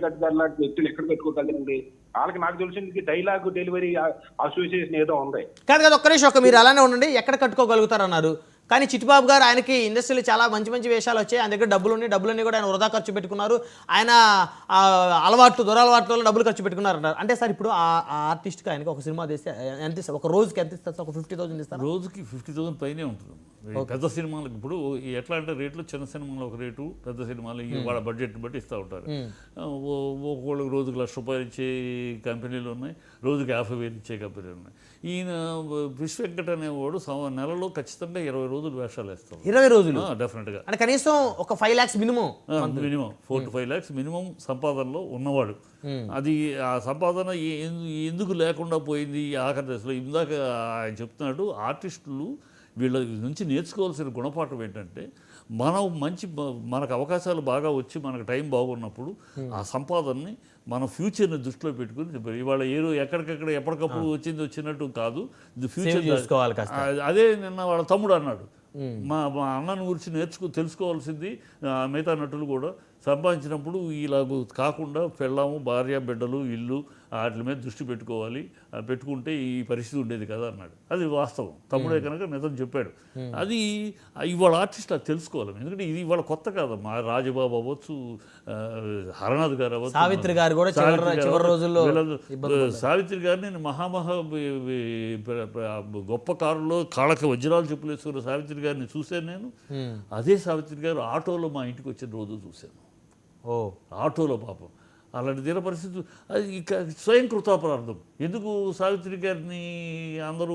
గారు లాంటి వ్యక్తులు ఎక్కడ పెట్టుకోగలరండి వాళ్ళకి నాకు తెలిసింది డైలాగ్ డెలివరీ అసోసియేషన్ ఏదో ఉంది. కాదు కదా ఒక్క నిమిషం ఒక మీరు అలానే ఉండండి. ఎక్కడ కట్టుకోగలుగుతారు అన్నారు కానీ చిట్టిబాబు గారు ఆయనకి ఇండస్ట్రీలో చాలా మంచి మంచి వేషాలు వచ్చాయి. ఆయన దగ్గర డబ్బులు ఉన్నాయి. డబ్బులన్నీ కూడా ఆయన వృధా ఖర్చు పెట్టుకున్నారు. ఆయన ఆ, అలవాట్లు దురలవాట్ల వల్ల డబ్బులు ఖర్చు పెట్టుకున్నారు అన్నారు అంటే సార్ ఇప్పుడు ఆ ఆర్టిస్ట్కి ఆయనకి ఒక సినిమా తీస్తే ఎంత ఇస్తారు? ఒక రోజుకి ఎంత ఇస్తారు? ఒక ఫిఫ్టీ థౌసండ్ ఇస్తారు? రోజుకి ఫిఫ్టీ థౌసండ్ పైనే ఉంటుంది. పెద్ద సినిమాలకు ఇప్పుడు ఎట్లా అంటే రేట్లు చిన్న సినిమాలు ఒక రేటు పెద్ద సినిమాలు వాళ్ళ బడ్జెట్ బట్టి ఇస్తూ ఉంటారు. ఒక్కొక్కళ్ళకి రోజుకి లక్ష రూపాయలు ఇచ్చే కంపెనీలు ఉన్నాయి రోజుకి యాభై వేలు ఇచ్చే కంపెనీలు ఉన్నాయి. ఈయన విశ్వ వెంకట్ అనేవాడు నెలలో ఖచ్చితంగా ఇరవై రోజులు వేషాలు వేస్తాం ఇరవై రోజులు? డెఫినెట్గా అంటే కనీసం ఒక five lakhs minimum minimum four to five lakhs minimum సంపాదనలో ఉన్నవాడు. అది ఆ సంపాదన ఎందుకు లేకుండా పోయింది ఆఖరి దశలో? ఇందాక ఆయన చెప్తున్నాడు ఆర్టిస్టులు వీళ్ళ నుంచి నేర్చుకోవాల్సిన గుణపాఠం ఏంటంటే మనం మంచి మనకు అవకాశాలు బాగా వచ్చి మనకు టైం బాగున్నప్పుడు ఆ సంపాదనని మన ఫ్యూచర్ని దృష్టిలో పెట్టుకుని. ఇవాళ ఏదో ఎక్కడికక్కడ ఎప్పటికప్పుడు వచ్చింది వచ్చినట్టు కాదు. ఫ్యూచర్ చేసుకోవాలి అదే నిన్న వాళ్ళ తమ్ముడు అన్నాడు. మా మా అన్నను గురించి నేర్చుకో తెలుసుకోవాల్సింది మిగతా నటులు కూడా. సంపాదించినప్పుడు ఇలాగ కాకుండా పెళ్ళాము భార్య బిడ్డలు ఇల్లు వాటి మీద దృష్టి పెట్టుకోవాలి. పెట్టుకుంటే ఈ పరిస్థితి ఉండేది కదా అన్నాడు. అది వాస్తవం. తమ్ముడే కనుక నిజం చెప్పాడు. అది ఇవాళ ఆర్టిస్ట్ అది తెలుసుకోవాలి. ఎందుకంటే ఇది ఇవాళ కొత్త కాదమ్మా రాజబాబు అవ్వచ్చు హరనాథ్ గారు అవ్వచ్చు సావిత్రి గారు కూడా చివరి- గారు రోజుల్లో సావిత్రి గారిని నేను మహామహా గొప్ప కారులో కాళ్ళకి వజ్రాలు చెప్పులు వేసుకున్న సావిత్రి గారిని చూశాను నేను. అదే సావిత్రి గారు ఆటోలో మా ఇంటికి వచ్చిన రోజు చూశాను. ఓ. ఆటోలో పాపం. అలాంటి తీర పరిస్థితి అది ఇక స్వయం కృతాపరార్థం. ఎందుకు సావిత్రి గారిని అందరూ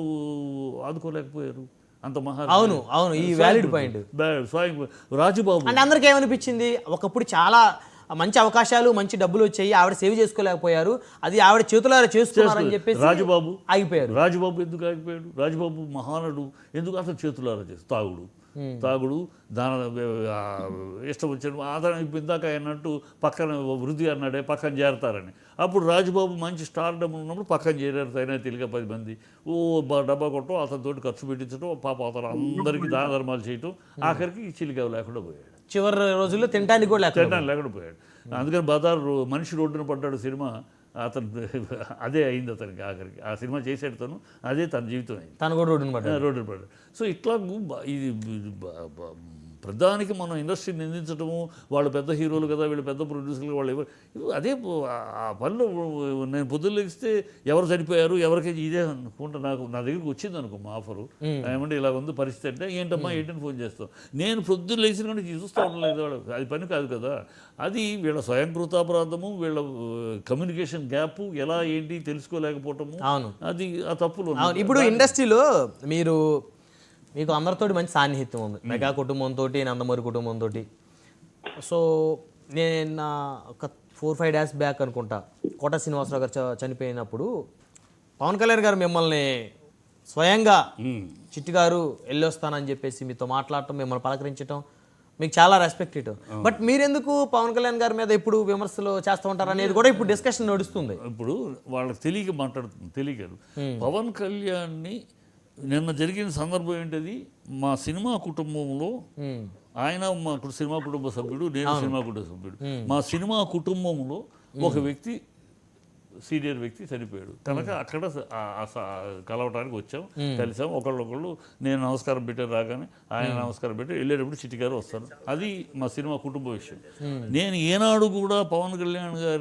ఆదుకోలేకపోయారు? అంత మహా అవును, అవును, ఈ point. బ్యా- స్వయం రాజుబాబు అంటే అందరికీ ఏమనిపించింది? ఒకప్పుడు చాలా మంచి అవకాశాలు మంచి డబ్బులు వచ్చాయి ఆవిడ సేవ్ చేసుకోలేకపోయారు. అది ఆవిడ చేతులారా చేసుకున్నారని చెప్పేసి రాజుబాబు ఆగిపోయారు. రాజుబాబు ఎందుకు ఆగిపోయాడు? రాజుబాబు మహానడు ఎందుకు అతను చేతులారా చేసి తాగుడు. తాగుడు దాని ఇష్టం వచ్చిన ఆధారం ఇప్పుడు ఇందాక అన్నట్టు పక్కన వృద్ధి అన్నాడే పక్కన చేరతారని. అప్పుడు రాజుబాబు మంచి స్టార్ డబ్బులు ఉన్నప్పుడు పక్కన చేరారు అయినా తెలియక పది మంది. ఓ బ- డబ్బా కొట్టడం అతనితోటి ఖర్చు పెట్టించడం పాప అతను అందరికీ దాన ధర్మాలు చేయటం ఆఖరికి చిలిక లేకుండా పోయాడు. చివరి రోజుల్లో తినడానికి కూడా లేకుండా పోయాడు. అందుకని బజార్ మనిషి రోడ్డున పడ్డాడు సినిమా అతను అదే అయింది అతనికి ఆఖరికి. ఆ సినిమా చేసాడు తను అదే తన జీవితం అయింది. తను కూడా రోడ్డున పడ్డాడు. రోడ్డు పడ్డాడు. సో ఇట్లా ఇది ప్రధానికి మనం ఇండస్ట్రీని నిందించడము వాళ్ళు పెద్ద హీరోలు కదా వీళ్ళు పెద్ద ప్రొడ్యూసర్లు వాళ్ళు ఎవరు అదే ఆ- పనిలో నేను పొద్దున్న లెగిస్తే ఎవరు చనిపోయారు ఎవరికి ఇదే అనుకుంటా. నాకు నా దగ్గరికి వచ్చింది అనుకో మా ఆఫరు. ఏమంటే ఇలా ఉంది పరిస్థితి అంటే ఏంటమ్మా ఏంటని ఫోన్ చేస్తాం నేను పొద్దున్న లేచిన కానీ చూస్తూ ఉండలేదు వాళ్ళు అది పని కాదు కదా. అది వీళ్ళ స్వయం కృతాపరాధము వీళ్ళ కమ్యూనికేషన్ గ్యాప్ ఎలా ఏంటి తెలుసుకోలేకపోవటము అది ఆ తప్పులు ఇప్పుడు ఇండస్ట్రీలో మీరు మీకు అందరితోటి మంచి సాన్నిహిత్యం ఉంది. మెగా కుటుంబంతో నందమూరి కుటుంబంతో సో నేను నా ఒక ఫోర్ ఫైవ్ డేస్ బ్యాక్ అనుకుంటా కోట శ్రీనివాసరావు గారు చనిపోయినప్పుడు పవన్ కళ్యాణ్ గారు మిమ్మల్ని స్వయంగా. చిట్టి గారు వెళ్ళొస్తానని చెప్పేసి మీతో మాట్లాడటం మిమ్మల్ని పలకరించడం మీకు చాలా రెస్పెక్ట్ ఇటు. బట్ మీరెందుకు పవన్ కళ్యాణ్ గారి మీద ఇప్పుడు విమర్శలు చేస్తూ ఉంటారు అనేది కూడా ఇప్పుడు డిస్కషన్ నడుస్తుంది. ఇప్పుడు వాళ్ళకి తెలియక మాట్లాడుతుంది తెలియదు. పవన్ కళ్యాణ్ని నిన్న జరిగిన సందర్భం ఏంటది? మా సినిమా కుటుంబంలో. ఆయన మా సినిమా కుటుంబ సభ్యుడు నేను సినిమా కుటుంబ సభ్యుడు. మా సినిమా కుటుంబంలో ఒక వ్యక్తి సీనియర్ వ్యక్తి చనిపోయాడు. కనుక అక్కడ కలవటానికి వచ్చాం కలిసాం. ఒకళ్ళొకళ్ళు నేను నమస్కారం పెట్టాను రాగానే ఆయన నమస్కారం పెట్టి వెళ్ళేటప్పుడు చిట్టి గారు వస్తారు. అది మా సినిమా కుటుంబ విషయం. నేను ఏనాడు కూడా పవన్ కళ్యాణ్ గారి